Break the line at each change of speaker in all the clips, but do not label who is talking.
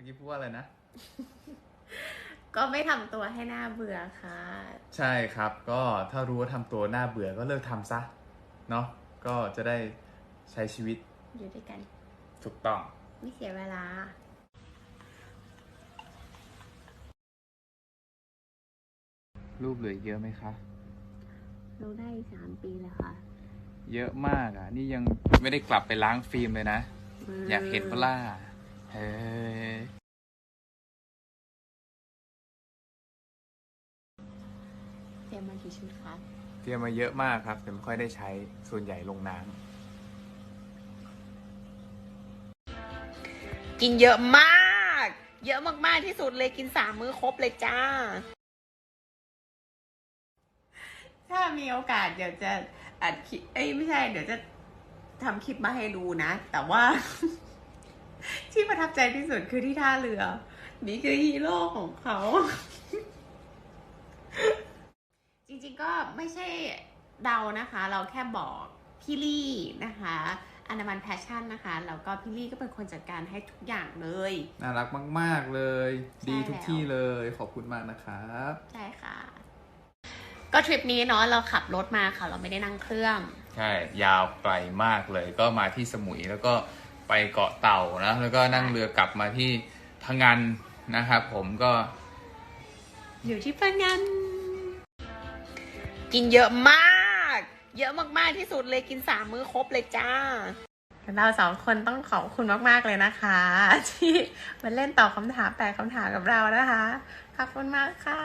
มื่อกี้พูดว่าอะไรนะ
ก็ไม่ทำตัวให้หน้าเบื่อค่ะ
ใช่ครับ ก็ถ้ารู้ว่าทำตัวน่าเบื่อก็เลิกทำซะ เนาะก็จะได้ใช้ชีวิต
อยู่ด้วยกัน
ถูกต้อง
ไม่เสียเวลา
รูปเหลือเยอะไหมคะ
เราได้สามปีแล้วค่ะ
เยอะมากอะ นี่ยังไม่ได้กลับไปล้างฟิล์มเลยนะ อยากเห็นเปะล่า เฮ้ย
เตรียมมากี่ชุดคะ
เตรียมมาเยอะมากครับ แต่ไม่ค่อยได้ใช้ ส่วนใหญ่ลงน้
กินเยอะมาก เยอะมากๆที่สุดเลยกินสามมื้อครบเลยจ้า ถ้ามีโอกาสเดี๋ยวจะอัดคลิปเอ้ยไม่ใช่ เดี๋ยวจะทำคลิปมาให้ดูนะ แต่ว่า ที่ประทับใจที่สุดคือที่ท่าเรือ นี่คือฮีโร่ของเขา จริงๆก็ไม่ใช่เดานะคะ เราแค่บอกพี่ลี่นะคะอนามันแพชชั่นนะคะ แล้วก็พี่ลี่ก็เป็นคนจัดการให้ทุกอย่างเลยำ
น่ารักมาก ๆ เลย
ใช่
ดีทุก
แล้ว
ที่เลย ขอบคุณมากนะครับ
ใช่ค่ะ ก็ทริปนี้เนาะเราขับรถมาค่ะ เราไม่ได้นั่งเครื่อง
ใช่ ยาวไกลมากเลย ก็มาที่สมุยแล้วก็ ไปเกาะเต่านะแล้วก็นั่งเรือกลับมาที่พังงานนะครับ ผมก็
อยู่ที่พังงานกินเยอะมาก เยอะมากๆที่สุดเลยกินสามมื้อครบเลยจ้า เราสองคนต้องขอบคุณมากๆเลยนะคะ ที่มาเล่นตอบคำถามแปดคำถามกับเรานะคะ ขอบคุณมากค่ะ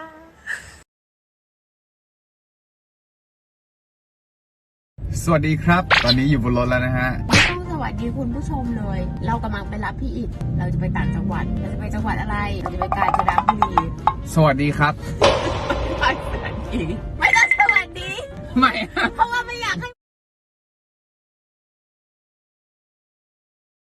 สวัสดีครับ ตอนนี้อยู่บนรถแล้วนะฮะ
ไม่ต้องส วัสดีคุณผู้ชมเลย เรากำลังไปรับพี่อิดเราจะไปต่างจังหวัด เราจะไปจังหวัดอะไร เราจะไปกาญจนบุรี
สวัสดีครับ
ไปสวัสดี ไม่ต้องสวัสดี
ไม่